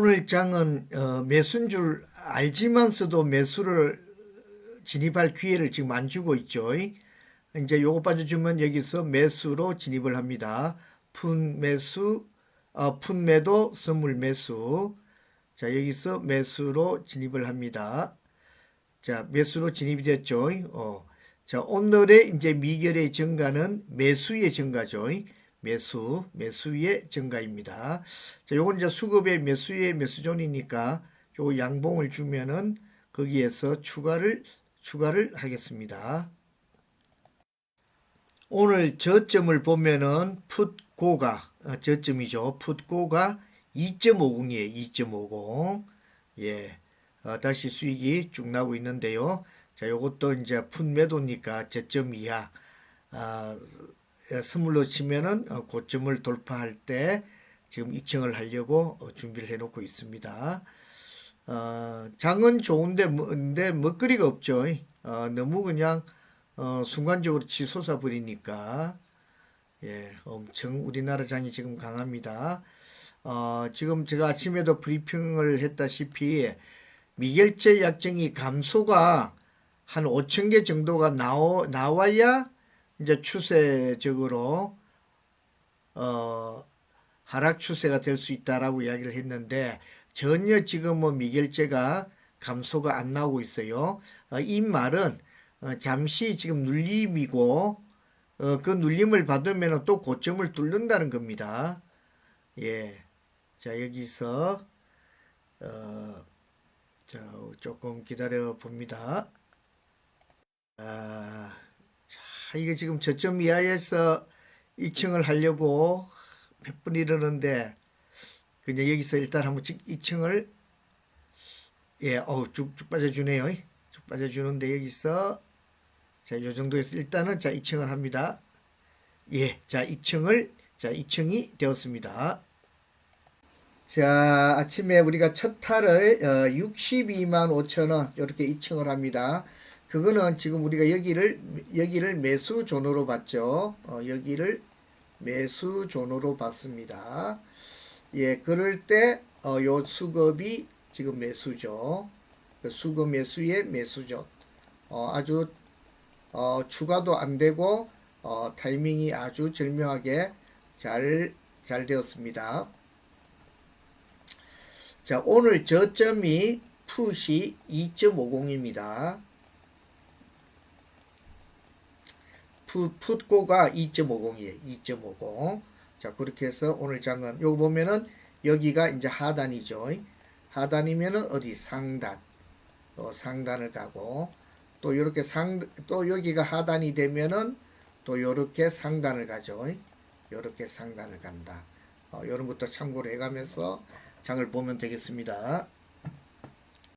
오늘 장은 어, 매수인 줄 알지만서도 매수를 진입할 기회를 지금 안 주고 있죠. 이제 요거 빠져주면 여기서 매수로 진입을 합니다. 푼 매수, 어, 푼 매도, 선물 매수. 자, 여기서 매수로 진입을 합니다. 자, 매수로 진입이 됐죠. 어. 자, 오늘의 이제 미결의 증가는 매수의 증가죠. 매수, 매수의 증가입니다. 자, 요건 이제 수급의 매수의 매수존이니까 요 양봉을 주면은 거기에서 추가를 추가를 하겠습니다. 오늘 저점을 보면은 풋고가 어, 저점이죠. 풋고가 2.50이에요. 2.50. 예. 어, 다시 수익이 쭉 나오고 있는데요. 자, 요것도 이제 풋매도니까 저점 이하 아, 예, 선물로 치면은 어, 고점을 돌파할 때 지금 입증을 하려고 어, 준비를 해 놓고 있습니다. 어, 장은 좋은데 뭐- 근데 먹거리가 없죠. 어, 너무 그냥 어, 순간적으로 치솟아 버리니까 예, 엄청 우리나라 장이 지금 강합니다. 어, 지금 제가 아침에도 브리핑을 했다시피 미결제 약정이 감소가 한 5천 개 정도가 나오, 나와야 이제 추세적으로 어, 하락 추세가 될 수 있다라고 이야기를 했는데 전혀 지금은 미결제가 감소가 안 나오고 있어요. 어, 이 말은 어, 잠시 지금 눌림이고 어, 그 눌림을 받으면 또 고점을 뚫는다는 겁니다. 예. 자, 여기서 어, 자, 조금 기다려 봅니다. 아, 자, 이게 지금 저점 이하에서 2층을 하려고 몇분 이러는데 그냥 여기서 일단 한번 2층을 예, 어우 쭉쭉 빠져주네요. 쭉 빠져주는데 여기서 자, 요 정도에서 일단은 자, 2층을 합니다. 예, 자, 2층을 자, 2층이 되었습니다. 자, 아침에 우리가 첫 탈을 어, 62만 5천 원 이렇게 2층을 합니다. 그거는 지금 우리가 여기를 여기를 매수 존으로 봤죠. 어, 여기를 매수 존으로 봤습니다. 예, 그럴 때 어, 요 수급이 지금 매수죠. 그 수급 매수의 매수죠. 어, 아주 어, 추가도 안 되고 어, 타이밍이 아주 절묘하게 잘, 잘 되었습니다. 자, 오늘 저점이 푸시 2.50입니다. 푸, 풋고가 2.50이에요. 2.50. 자, 그렇게 해서 오늘 장은 요거 보면은 여기가 이제 하단이죠. 하단이면은 어디 상단. 또 상단을 가고 또 이렇게 상 또 여기가 하단이 되면은 또 요렇게 상단을 가죠. 요렇게 상단을 간다. 어, 요런 것도 참고로 해가면서 장을 보면 되겠습니다.